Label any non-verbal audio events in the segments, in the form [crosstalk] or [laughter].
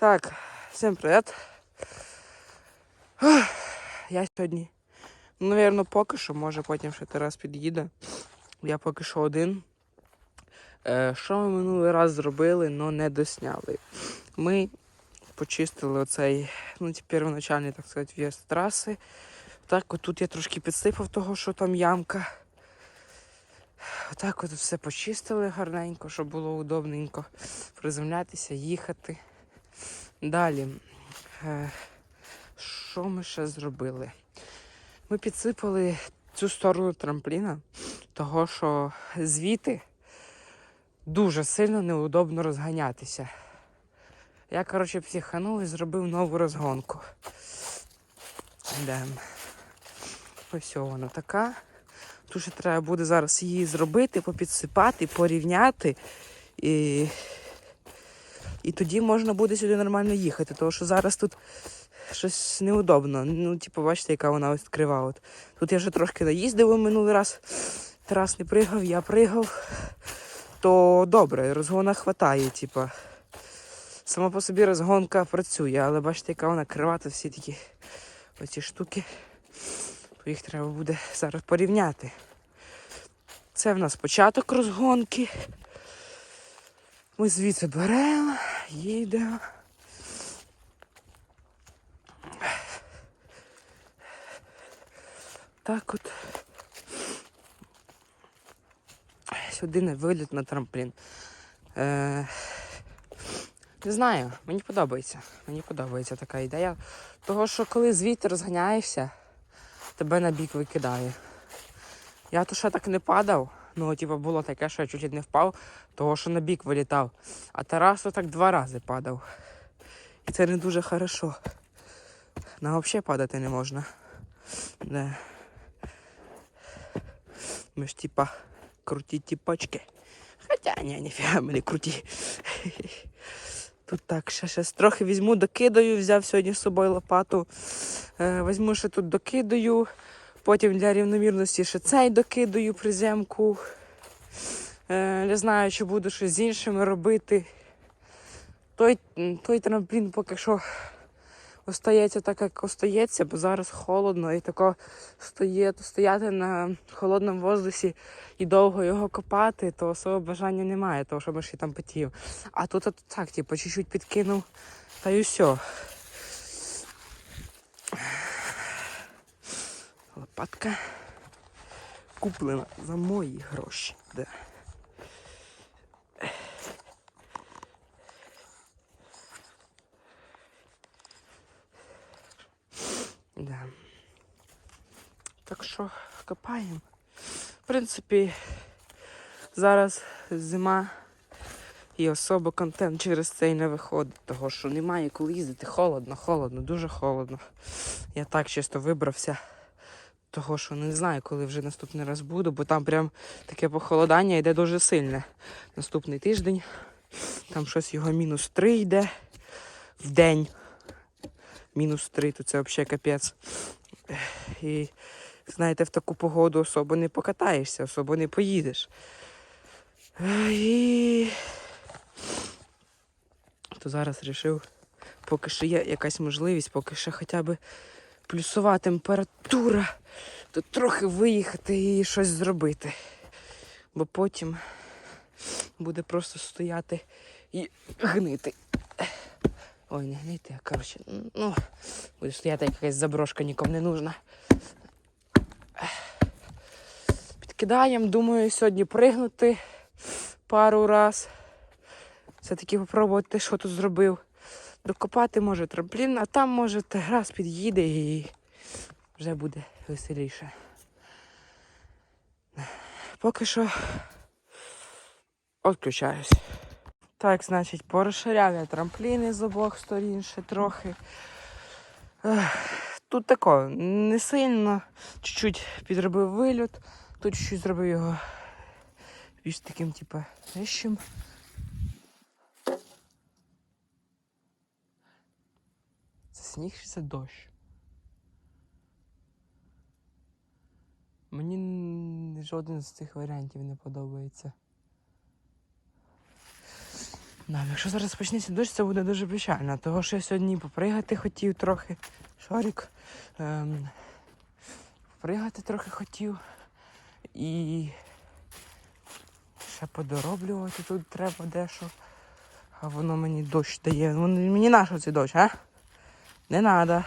Так, всім привіт. Я сьогодні, ну, напевно, поки що, може потім ще Тарас під'їде. Я поки що один. Що ми минулий раз зробили, але не досняли. Ми почистили оцей, ну, первоначальний, так сказати, в'їзд траси. Так, от тут я трошки підсипав того, що там ямка. Отак от все почистили гарненько, щоб було удобненько приземлятися, їхати. Далі, е, що ми ще зробили? Ми підсипали цю сторону трампліна, того що звідти дуже сильно неудобно розганятися. Я, коротше, психанув і зробив нову розгонку. Йдемо. Ось вона така. Тут ще треба буде зараз її зробити, попідсипати, порівняти. І, і тоді можна буде сюди нормально їхати, тому що зараз тут щось неудобно. Ну, типу, бачите, яка вона ось крива. От. Тут я вже трошки наїздив минулий раз. Тарас не пригав, я пригав. То добре, розгона хватає, типу. Сама по собі розгонка працює, але бачите, яка вона крива, то всі такі оці штуки. То їх треба буде зараз порівняти. Це в нас початок розгонки. Ми звідси беремо, їдемо. Так от. Сюди не виліт на трамплін. Е, не знаю, мені подобається. Мені подобається така ідея. Того, що коли звідти розганяєшся, тебе на бік викидає. Я то ще так не падав. Ну, типу, було таке, що я чуть не впав, того, що на бік вилітав. А Тарас так два рази падав. І це не дуже хорошо. На взагалі падати не можна. Да. Ми ж типа круті тіпочки. Хоча ні, ніфіга ми не круті. Тут так, ще щось трохи візьму, докидаю, взяв сьогодні з собою лопату. Е, візьму ще тут докидаю. Потім для рівномірності ще цей докидаю приземку. Е, не знаю, чи буду щось з іншими робити. Той, той трамплін поки що остається так, як остається, бо зараз холодно і тако стоє, стояти на холодному воздусі і довго його копати, то особо бажання немає, того, що ми ще там потів. А тут так, типу, чуть-чуть підкинув, та й все. Лопатка куплена за мої гроші. Да. Да. Так що копаємо. В принципі, зараз зима і особо контент через це й не виходить, того що немає коли їздити. Холодно, холодно, дуже холодно. Я так чисто вибрався. Того, що не знаю, коли вже наступний раз буду, бо там прям таке похолодання йде дуже сильне. Наступний тиждень. Там щось його мінус 3 йде в день. Мінус 3, то це взагалі капець. І знаєте, в таку погоду особо не покатаєшся, особо не поїдеш. І то зараз вирішив, поки що є якась можливість, поки що хоча б плюсова температура, то трохи виїхати і щось зробити. Бо потім буде просто стояти і гнити. Ой, не гнити, а коротше, ну, буде стояти якась заброшка, нікому не нужна. Підкидаємо, думаю, сьогодні пригнути пару раз. Все-таки попробувати, що тут зробив. Докопати може трамплін, а там може раз під'їде і вже буде веселіше. Поки що відключаюсь. Так, значить, порозширяв я трампліни з обох сторін ще трохи. Тут тако, не сильно, чуть-чуть підробив вильот, тут чуть-чуть зробив його більш таким, типу, вищим. Сніг чи це дощ? Мені жоден з цих варіантів не подобається. Да, якщо зараз почнеться дощ, це буде дуже печально, того що я сьогодні попригати хотів трохи. Шарик. Ем, попригати трохи хотів. І ще подороблювати тут треба дещо. А воно мені дощ дає. Мені нащо цей дощ, а? Не треба.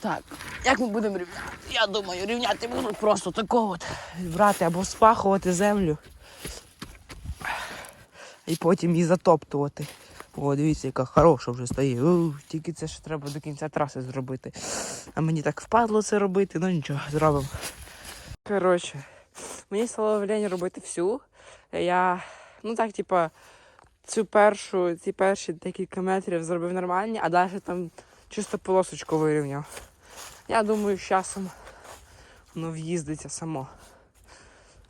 Так, як ми будемо рівняти? Я думаю, рівняти будуть просто такого от брати або спахувати землю і потім її затоптувати. О, дивіться, яка хороша вже стає. У, тільки це ж треба до кінця траси зробити. А мені так впадло це робити, ну нічого, зробимо. Коротше, мені стало лень робити всю. Я, ну так, типа, цю першу, ці перші декілька метрів зробив нормальні, а далі там чисто полосочку вирівняв. Я думаю, з часом воно в'їздиться само.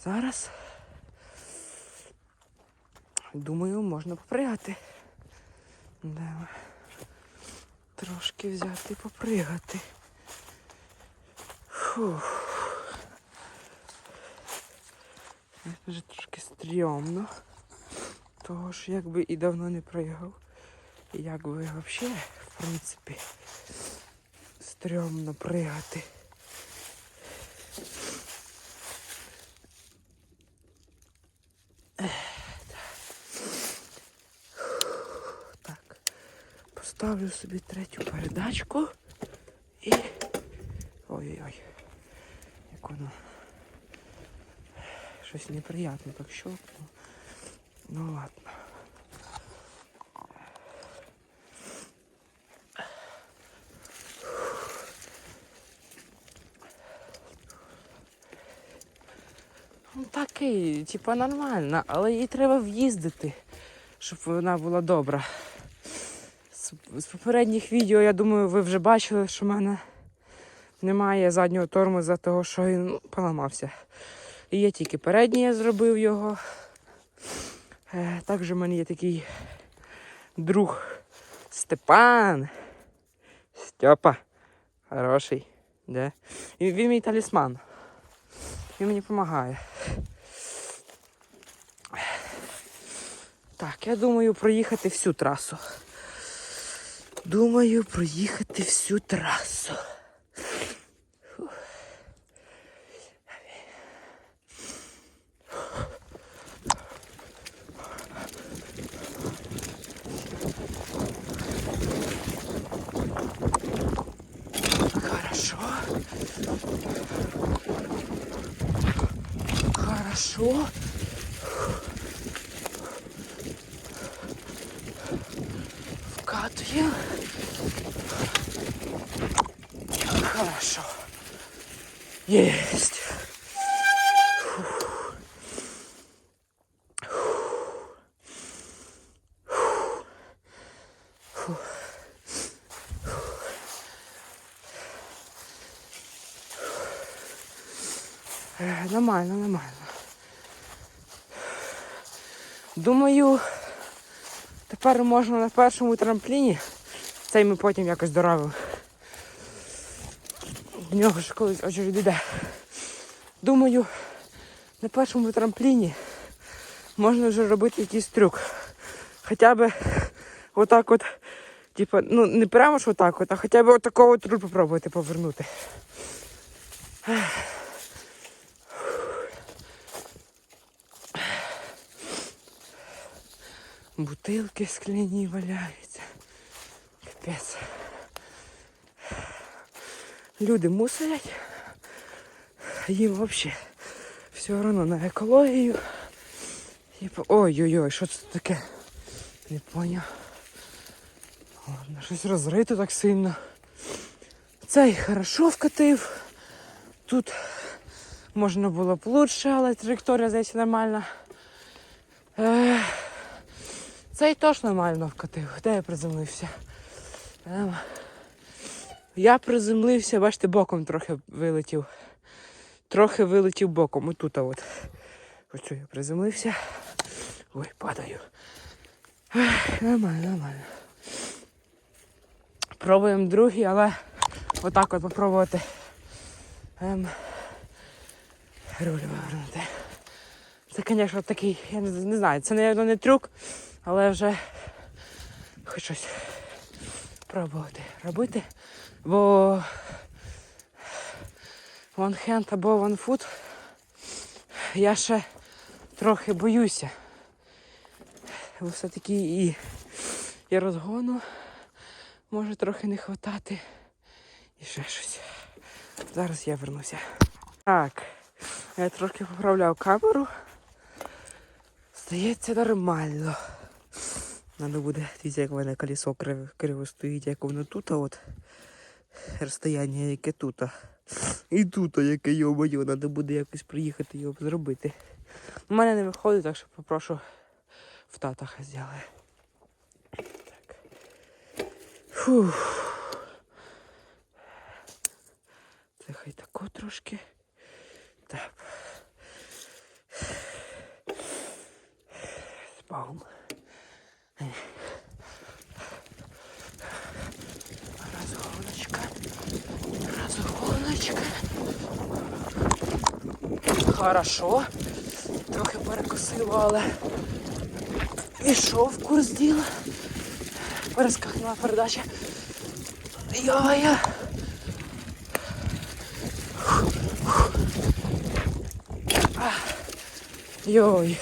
Зараз. Думаю, можна попригати. Да. Трошки взяти і попригати. Фух. Це вже трошки стрьомно. Того ж якби і давно не пригав. І якби взагалі, в принципі, стрьомно пригати. Так. Поставлю собі третю передачку і. Ой-ой-ой. Як воно. Щось неприятне так щелкнуло. Ну ладно. Ну такий, типа нормально, але їй треба в'їздити, щоб вона була добра. З, з попередніх відео, я думаю, ви вже бачили, що в мене немає заднього тормоза, того що він ну, поламався. І є тільки передній, я зробив його. Е, також в мене є такий друг Степан. Степа. Хороший. Да? І він мій талісман. Він мені допомагає. Так, я думаю проїхати всю трасу. Думаю проїхати всю трасу. Хорошо. Вкатываем. Хорошо. Есть. Нормально, нормально. Думаю, тепер можна на першому трампліні. Цей ми потім якось доробимо. В нього ж колись очередь йде. Думаю, на першому трампліні можна вже робити якийсь трюк. Хоча б отак от, типа, ну не прямо ж отак от, а хоча б отакого от руль попробувати повернути. Бутилки скляні валяються. Капець. Люди мусорять. Їм взагалі все одно на екологію. Ой-ой-ой, що це таке? Не поняв. Ладно, щось розрито так сильно. Цей хорошо вкатив. Тут можна було б лучше, але траєкторія здається нормальна. Ех. Цей теж нормально вкатив. Де я приземлився? Ем, Я приземлився, бачите, боком трохи вилетів. Трохи вилетів боком. Отут от. Ось я приземлився. Ой, падаю. Нормально, нормально. Пробуємо другий, але отак от попробувати. Ем, руль вивернути. Це, звісно, такий, я не, знаю, це, мабуть, не трюк, Але вже хоч щось пробувати робити. Бо one hand або one foot я ще трохи боюся. Бо все-таки і, і розгону може трохи не хватати. І ще щось. Зараз я вернуся. Так, я трохи поправляв камеру. Здається, нормально. Надо буде, дивіться, як в мене колесо криво, криво стоїть, як воно тут, а от розстояння, яке тут. І тут, яке йо-моє, треба буде якось приїхати його зробити. У мене не виходить, так що попрошу в татах зробити. Так. Фух. Це хай тако трошки. Так. Спаум. Разгоночка. Разгоночка. Хорошо. Трохи перекосило, але пішов курс діла. Перескакнула передача. Йо-йо. Йой.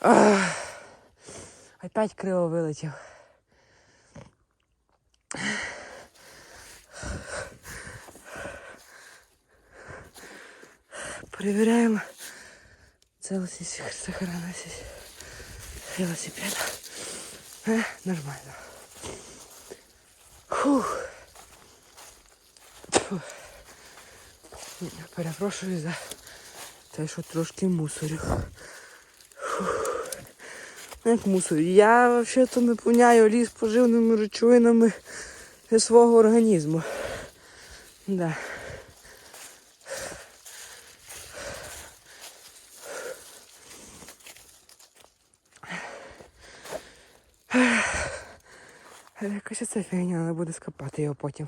Ах. Опять криво вилетів. Перевіряємо целостность, сохранность велосипеда. Е, нормально. Фух. Тьфу. Перепрошую за те, що трошки мусорю. Фух. Ну, Як мусорю? Я взагалі-то наповняю ліс поживними речовинами для свого організму. Да. Але Якось ця фігня треба буде скопати його потім.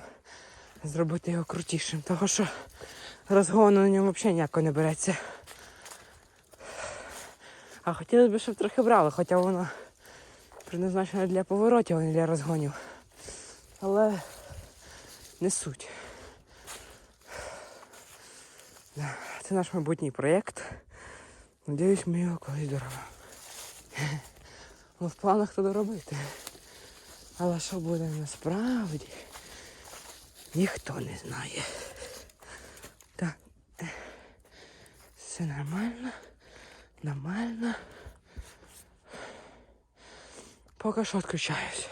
Зробити його крутішим. Того що розгону на ньому взагалі ніяко не береться. А хотілося б, щоб трохи брали, хоча воно предназначено для поворотів, а не для розгонів. Але не суть. Це наш майбутній проєкт. Надіюсь, ми його колись доробимо. [laughs] Ну, в планах то доробити. Але що буде насправді, ніхто не знає. Так. Все нормально. Нормально. Поки що відключаюсь.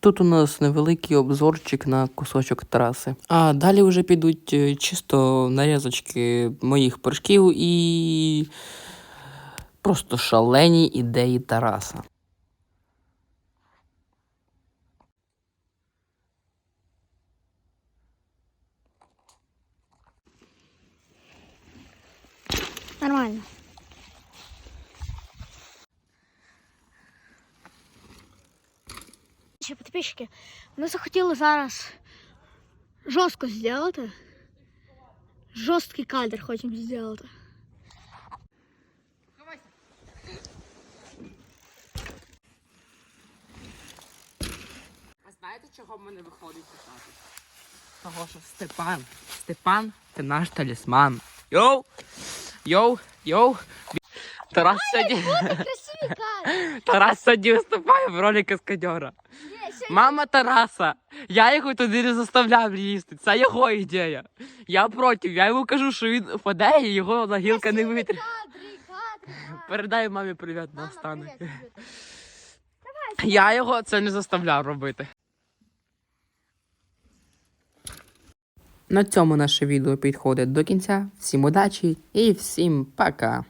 Тут у нас невеликий обзорчик на кусочок траси. А далі вже підуть е, чисто нарізочки моїх прыжків і просто шалені ідеї Тараса. Нормально. Ще підписчики, ми захотіли зараз жорстко зробити. Жорсткий кадр хочемо зробити. А знаєте, чого в мене виходить питати? Того, що Степан. Степан це наш талісман. Йоу! Йоу! Йоу! Тарас сьогодні! [laughs] Тарас сьогодні виступає в ролі каскадьора. Мама Тараса. Я його туди не заставляв їсти. Це його ідея. Я проти. Я йому кажу, що він впаде і його на гілка не кадри. Передай мамі привіт на останок. Я його це не заставляв робити. На цьому наше відео підходить до кінця. Всім удачі і всім пока!